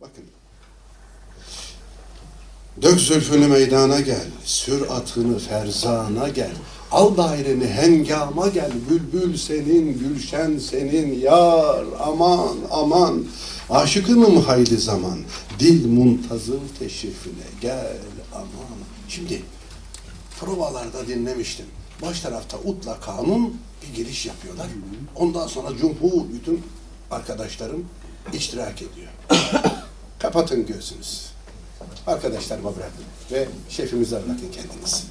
Bakın. Dök zülfünü meydana gel, sür atını ferzana gel. Al daireni hengama gel, bülbül senin, gülşen senin, yar aman aman. Aşıkınım haydi zaman, dil muntazır teşrifine gel aman. Şimdi provalarda dinlemiştim. Baş tarafta utla kanun bir giriş yapıyorlar. Ondan sonra cumhur bütün arkadaşlarım iştirak ediyor. Kapatın gözünüzü. Arkadaşlarıma bırakın ve şefimize bırakın kendinizi.